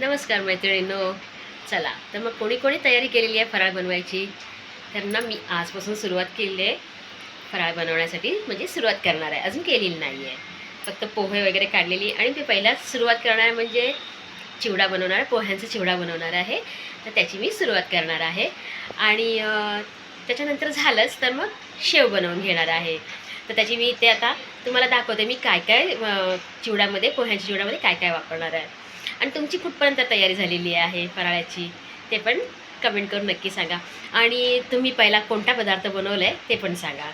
नमस्कार मैत्रिणींनो. चला तर मग कोणी कोणी तयारी केलेली आहे फराळ बनवायची? तर ना मी आजपासून सुरुवात केलेली आहे. फराळ बनवण्यासाठी म्हणजे सुरुवात करणार आहे. अजून केलेली नाही आहे फक्त पोहे वगैरे काढलेली आणि मी पहिलाच सुरुवात करणार आहे म्हणजे चिवडा बनवणार आहे. पोह्यांचा चिवडा बनवणार आहे. तर त्याची मी सुरुवात करणार आहे. आणि त्याच्यानंतर झालंच तर मग शेव बनवून घेणार आहे. तर त्याची मी ते आता तुम्हाला दाखवते मी काय काय चिवडामध्ये चिवड्यामध्ये पोह्यांच्या चिवड्यामध्ये काय काय वापरणार आहे. आणि तुमची कुठपर्यंत तयारी झालेली आहे फराळाची? ते पण कमेंट करून नक्की सांगा. आणि तुम्ही पहिला कोणता पदार्थ बनवला आहे ते पण सांगा.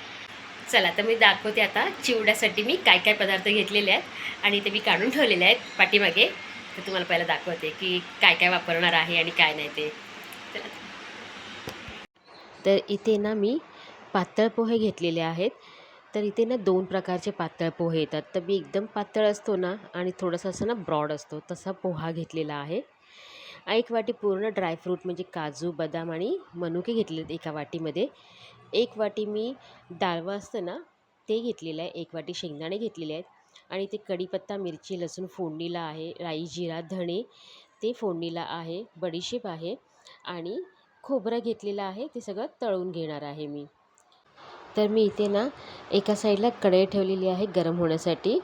चला तर मी दाखवते आता चिवड्यासाठी मी काय काय पदार्थ घेतलेले आहेत आणि ते मी काढून ठेवलेले आहेत पाठीमागे. तर तुम्हाला पहिला दाखवते की काय काय वापरणार आहे आणि काय नाही ते. तर इथे ना मी पातळ पोहे घेतलेले आहेत. तर इथे ना दोन प्रकारचे पातळ पोहे येतात. तर मी एकदम पातळ असतो ना आणि थोडंसं असं ना ब्रॉड असतो तसा पोहा घेतलेला आहे. एक वाटी पूर्ण ड्रायफ्रूट म्हणजे काजू बदाम आणि मनुके घेतले आहेत एका वाटीमध्ये. एक वाटी मी डाळवं असतं ना ते घेतलेलं आहे. एक वाटी शेंगदाणे घेतलेले आहेत. आणि ते कढीपत्ता मिरची लसूण फोडणीला आहे. राई जिरा धणे ते फोडणीला आहे. बडीशेप आहे. आणि खोबरं घेतलेलं आहे. ते सगळं तळून घेणार आहे मी. तर मी इथे ना एका साईडला कढई ठेवलेली आहे गरम होण्यासाठी.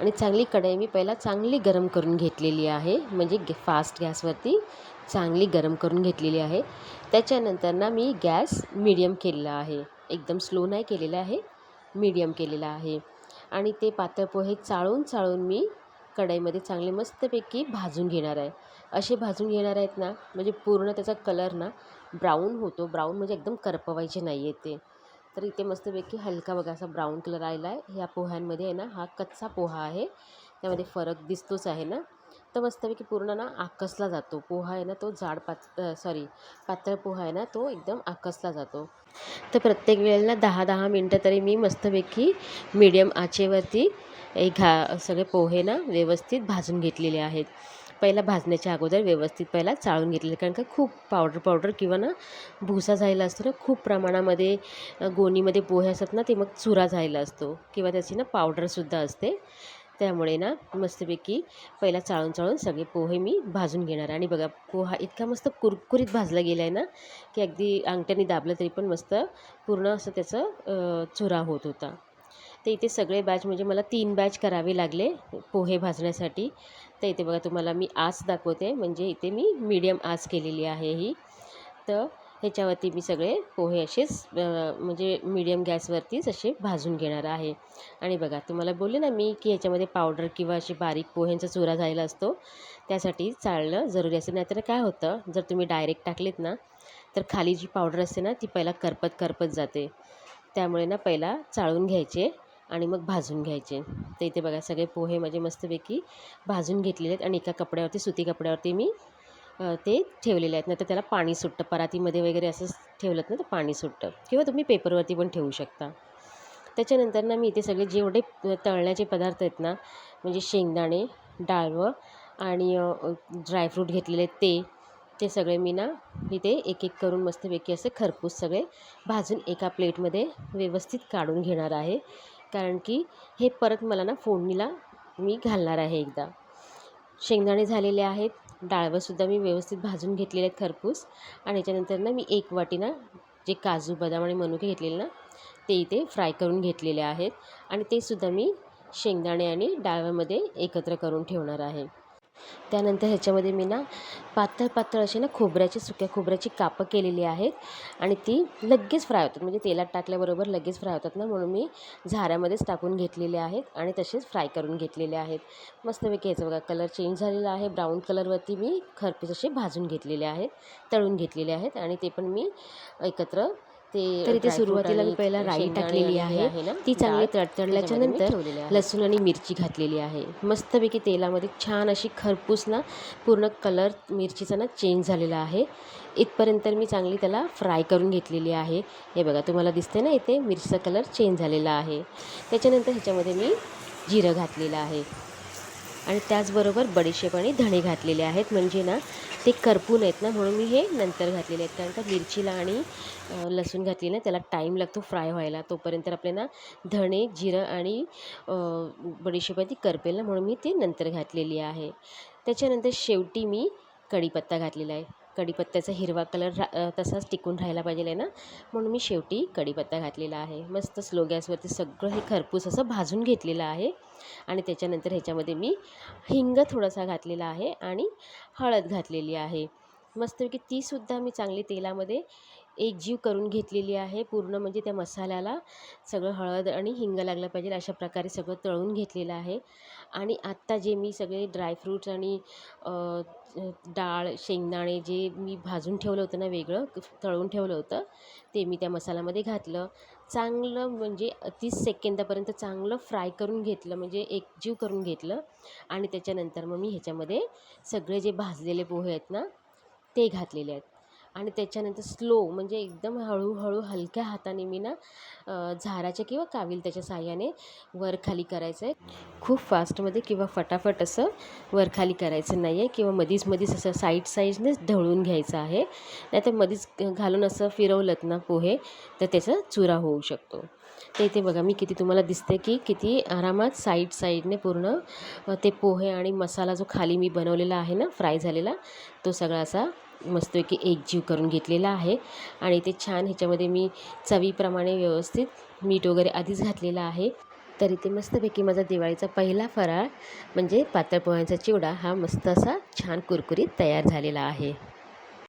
आणि चांगली कढई मी पहिला चांगली गरम करून घेतलेली आहे. म्हणजे गे फास्ट गॅसवरती चांगली गरम करून घेतलेली आहे. त्याच्यानंतर ना मी गॅस मिडियम केलेला आहे. एकदम स्लो नाही केलेला आहे मीडियम केलेला आहे. आणि ते पातळ पोहे चाळून चाळून मी कढईमध्ये चांगले मस्तपैकी भाजून घेणार आहे. असे भाजून घेणार आहेत ना म्हणजे पूर्ण त्याचा कलर ना ब्राऊन होतो. ब्राऊन म्हणजे एकदम करपवायचे नाही आहेत ते. तर इथे मस्तपैकी हलका बघा असा ब्राऊन कलर आलेला आहे. ह्या पोह्यांमध्ये आहे ना हा कच्चा पोहा आहे. त्यामध्ये फरक दिसतोच आहे ना. तर मस्तपैकी पूर्ण ना आकसला जातो. पोहा आहे ना तो जाड पात सॉरी पातळ पोहा आहे ना तो एकदम आकसला जातो. तर प्रत्येक वेळेला दहा दहा मिनटं तरी मी मस्तपैकी मीडियम आचेवरती एक घा सगळे पोहे ना व्यवस्थित भाजून घेतलेले आहेत. पहिला भाजण्याच्या अगोदर व्यवस्थित पहिला चाळून घेतलेलं कारण का खूप पावडर पावडर किंवा ना भुसा झालेला असतो ना खूप प्रमाणामध्ये गोणीमध्ये पोहे असतात ना ते मग चुरा झालेला असतो किंवा त्याची ना पावडरसुद्धा असते. त्यामुळे ना मस्तपैकी पहिला चाळून चाळून सगळे पोहे मी भाजून घेणार आणि बघा पोहा इतका मस्त कुरकुरीत भाजला गेला आहे ना की अगदी अंगठ्याने दाबलं तरी पण मस्त पूर्ण असं त्याचं चुरा होत होता. तर इथे सगळे बॅच म्हणजे मला तीन बॅच करावे लागले पोहे भाजण्यासाठी. तर इथे बघा तुम्हाला मी आस दाखवते. म्हणजे इथे मी मीडियम आस केलेली आहे ही. तर ह्याच्यावरती मी सगळे पोहे असेच म्हणजे मीडियम गॅसवरतीच असे भाजून घेणार आहे. आणि बघा तुम्हाला बोलले ना मी की ह्याच्यामध्ये पावडर किंवा असे बारीक पोह्यांचा चुरा झालेला असतो त्यासाठी चाळणं जरुरी असते नाहीतर काय होतं जर तुम्ही डायरेक्ट टाकलेत ना तर खाली जी पावडर असते ना ती पहिला करपत करपत जाते. त्यामुळे ना पहिला चाळून घ्यायचे. आणि मग भाजून घ्यायचे. तर इथे बघा सगळे पोहे माझे मस्तपैकी भाजून घेतलेले आहेत आणि एका कपड्यावरती सुती कपड्यावरती मी ते ठेवलेले आहेत. नाही तर त्याला पाणी सुटतं. परातीमध्ये वगैरे असं ठेवलं ना तर पाणी सुटतं. किंवा तुम्ही पेपरवरती पण ठेवू शकता. त्याच्यानंतर ना मी इथे सगळे जेवढे तळण्याचे पदार्थ आहेत ना म्हणजे शेंगदाणे डाळवं आणि ड्रायफ्रूट घेतलेले आहेत ते ते सगळे मी ना इथे एक एक करून मस्तपैकी असे खरपूस सगळे भाजून एका प्लेटमध्ये व्यवस्थित काढून घेणार आहे. कारण की हे परत मला ना फोडणीला मी घालणार आहे एकदा. शेंगदाणे झालेले आहेत डाळवंसुद्धा मी व्यवस्थित भाजून घेतलेले आहेत खरपूस आणि याच्यानंतर ना मी एक वाटी ना जे काजू बदाम आणि मनुके घेतलेले ना ते इथे फ्राय करून घेतलेले आहेत आणि ते सुद्धा मी शेंगदाणे आणि डाळव्यामध्ये एकत्र करून ठेवणार आहे. त्यानंतर ह्याच्यामध्ये मी ना पातळ पातळ असे ना खोबऱ्याची सुक्या खोबऱ्याची कापं केलेली आहेत. आणि ती लगेच फ्राय होतात. म्हणजे तेलात टाकल्याबरोबर लगेच फ्राय होतात ना म्हणून मी झाऱ्यामध्येच टाकून घेतलेले आहेत आणि तसेच फ्राय करून घेतलेले आहेत. मस्तपैकी याचं बघा कलर चेंज झालेला आहे. ब्राऊन कलरवरती मी खरपूस असे भाजून घेतलेले आहेत तळून घेतलेले आहेत आणि ते पण मी एकत्र तर इथे ड्रायफ्रूट सुरुवातीला मी पहिला राई टाकलेली आहे. ती चांगली तडतडल्याच्या नंतर. लसूण आणि मिरची घातलेली आहे. मस्तपैकी तेलामध्ये छान अशी खरपूस ना पूर्ण कलर मिरचीचा ना चेंज झालेला आहे. इथपर्यंत मी चांगली त्याला फ्राय करून घेतलेली आहे. हे बघा तुम्हाला दिसते ना इथे मिरचीचा कलर चेंज झालेला आहे. त्याच्यानंतर ह्याच्यामध्ये मी जिरं घातलेलं आहे. आणि त्याचबरोबर बडीशेप आणि धणे घातलेले आहेत. म्हणजे ना ते करपून आहेत ना म्हणून मी हे नंतर घातलेले आहेत. कारण का मिरचीला आणि लसूण घातली ना त्याला टाईम लागतो फ्राय व्हायला. तोपर्यंत आपल्याला धणे जिरं आणि बडीशेप आणि ती करपेल ना म्हणून मी ते नंतर घातलेली आहे. त्याच्यानंतर शेवटी मी कढीपत्ता घातलेला आहे. कढीपत्त्याचा हिरवा कलर रा तसाच टिकून राहायला पाहिजे आहे ना? म्हणून मी शेवटी कढीपत्ता घातलेला आहे. मस्त स्लो गॅसवरती सगळं हे खरपूस असं भाजून घेतलेलं आहे. आणि त्याच्यानंतर ह्याच्यामध्ये मी हिंग थोडासा घातलेला आहे आणि हळद घातलेली आहे. मस्तपैकी तीसुद्धा मी चांगली तेलामध्ये एकजीव करून घेतलेली आहे. पूर्ण म्हणजे त्या मसाल्याला सगळं हळद आणि हिंग लागलं पाहिजे अशा प्रकारे सगळं तळून घेतलेलं आहे. आणि आत्ता जे मी सगळे ड्रायफ्रूट्स आणि डाळ शेंगदाणे जे मी भाजून ठेवलं होतं ना वेगळं तळून ठेवलं होतं ते मी त्या मसाल्यामध्ये घातलं. चांगलं म्हणजे तीस सेकंदापर्यंत चांगलं फ्राय करून घेतलं म्हणजे एकजीव करून घेतलं. आणि त्याच्यानंतर मग मी ह्याच्यामध्ये सगळे जे भाजलेले पोहे आहेत ना ते घातलेले आहेत. आणि त्याच्यानंतर स्लो म्हणजे एकदम हळूहळू हलक्या हाताने मी ना झाराच्या किंवा काविल त्याच्या साह्याने वरखाली करायचं आहे खूप फास्टमध्ये किंवा फटाफट असं वरखाली करायचं नाही आहे किंवा मधीच मधीच असं साईड साईडनेच ढवळून घ्यायचं आहे. नाहीतर मधीच घालून असं फिरवलं ना पोहे तर त्याचा चुरा होऊ शकतो. तर इथे बघा मी किती तुम्हाला दिसते की किती आरामात साईड साईडने पूर्ण ते पोहे आणि मसाला जो खाली मी बनवलेला आहे ना फ्राय झालेला तो सगळा असा मस्तपैकी एकजीव करून घेतलेला आहे. आणि ते छान ह्याच्यामध्ये मी चवीप्रमाणे व्यवस्थित मीठ वगैरे आधीच घातलेलं आहे. तर इथे मस्तपैकी माझा दिवाळीचा पहिला फराळ म्हणजे पातळ पोह्यांचा चिवडा हा मस्त असा छान कुरकुरीत तयार झालेला आहे.